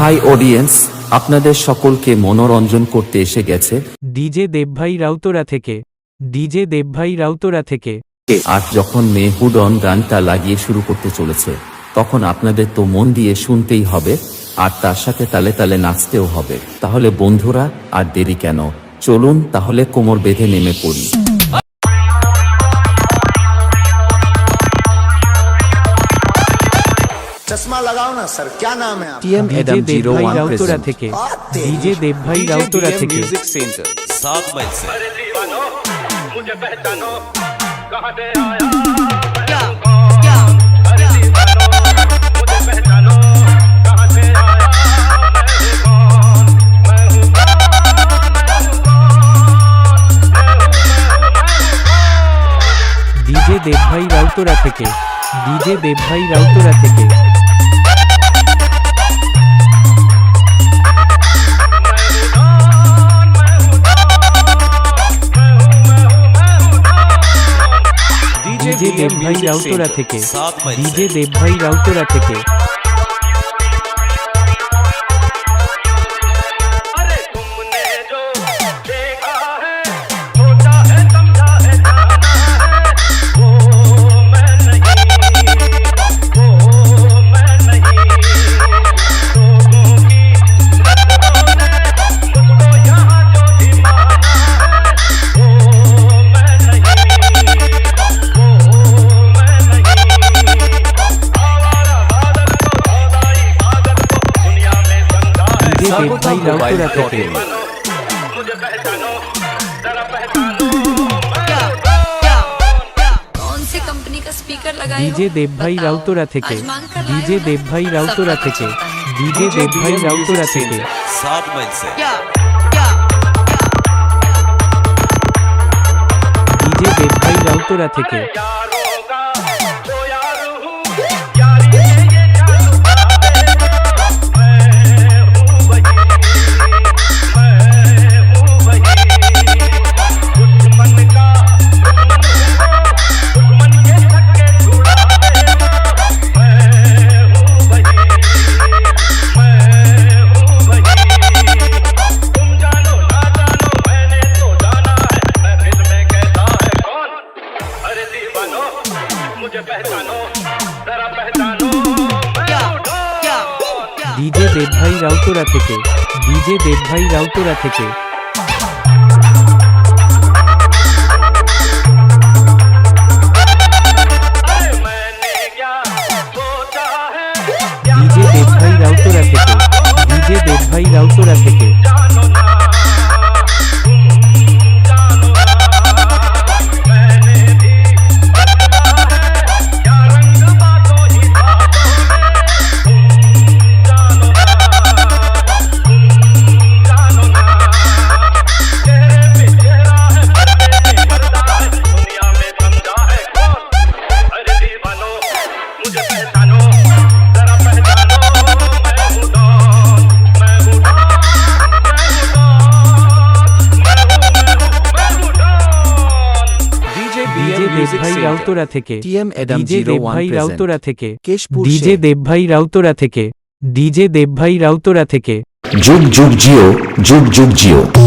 High audience আপনাদের সকলকে মনোরঞ্জন করতে এসে গেছে। ডিজে দেবভাই রাউতরা থেকে। ডিজে দেবভাই রাউতরা থেকে। আর যখন মেহুডন গানটা লাগিয়ে শুরু করতে চলেছে তখন আপনাদের তো মন দিয়ে শুনতেই হবে আর তার সাথে তালে তালে নাচতেও হবে। তাহলে বন্ধুরা আর দেরি কেন? চলুন তাহলে কোমর বেঁধে নেমে পড়ি। लगाओ ना सर क्या नाम है आप TM DJ Adam zero দেবভাই one Rautara present থেকে ডিজে দেবভাই রাউতরা থেকে म्यूजिक सेंटर सात माइल से अरे दीवानो मुझे पहचानो कहाँ से आया मैं हूँ कौन? अरे दीवानो मुझे पहचानो कहाँ से आया मैं हूँ कौन? मैं हूँ कौन? मैं हूँ कौन? मैं हूँ, मैं हूँ, मैं हूँ कौन? ডিজে দেবভাই রাউতরা থেকে ডিজে দেবভাই রাউতরা থেকে দেবভাই রাউতরা থেকে ডিজে দেবভাই রাউতরা থেকে que baila fuera pequeño. DJ Debbhai Routara থেকে ডিজে দেবভাই রাউতরা থেকে ডিজে দেবভাই রাউতরা থেকে সাত মাইল ডিজে দেবভাই রাউতরা থেকে ডিজে দেবভাই রাউতরা থেকে ডিজে দেবভাই রাউতরা থেকে। ডিজে দেবভাই রাউতরা থেকে ডিজে দেবভাই রাউতরা থেকে। ভাই রাউতরা থেকে। ডিজে দেবভাই রাউতরা থেকে। ডিজে দেবভাই রাউতরা থেকে। ডিজে দেবভাই রাউতরা থেকে। যুগ যুগ জিও যুগ যুগ জিও।